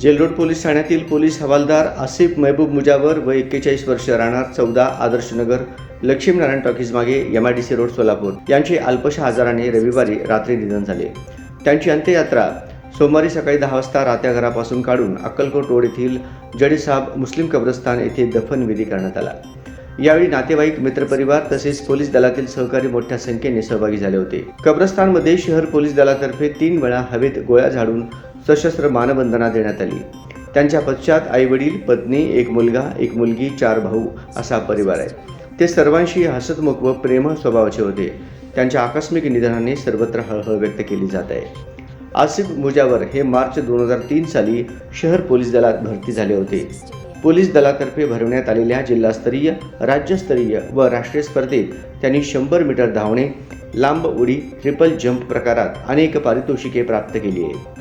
Jail Road police ठाण्यातील police हवालदार आसिफ महबूब मुजावर व एक्केचाळीस वर्ष राहणार चौदा आदर्शनगर लक्ष्मीनारायण टॉकीज मागे M I D C road Solapur. यांचे अल्पशा आजाराने रविवारी रात्री निधन झाले. त्यांची अंत्ययात्रा सोमवारी सकाळी दहा वाजता रात्या घरापासून काढून अक्कलकोट रोड येथील जडेसाब मुस्लिम कब्रस्तान येथे दफनविधी करण्यात आला. यावेळी नातेवाईक मित्रपरिवार तसेच पोलीस दलातील सहकारी मोठ्या संख्येने सहभागी झाले होते. कब्रस्तानमध्ये शहर पोलीस दलातर्फे तीन वेळा हवेत गोळ्या झाडून सशस्त्र मानवंदना देण्यात आली. त्यांच्या पश्चात आईवडील पत्नी एक मुलगा एक मुलगी चार भाऊ असा परिवार आहे. ते सर्वांशी हसतमुख व प्रेम स्वभावाचे होते. त्यांच्या आकस्मिक निधनाने सर्वत्र हळहळ व्यक्त केली जात आहे. आसिफ मुजावर हे मार्च दोन हजार तीन साली शहर पोलीस दलात भरती झाले होते. पोलीस दलातर्फे भरवण्यात आलेल्या जिल्हास्तरीय राज्यस्तरीय व राष्ट्रीय स्पर्धेत त्यांनी शंभर मीटर धावणे लांब उडी ट्रिपल जंप प्रकारात अनेक पारितोषिके प्राप्त केली आहे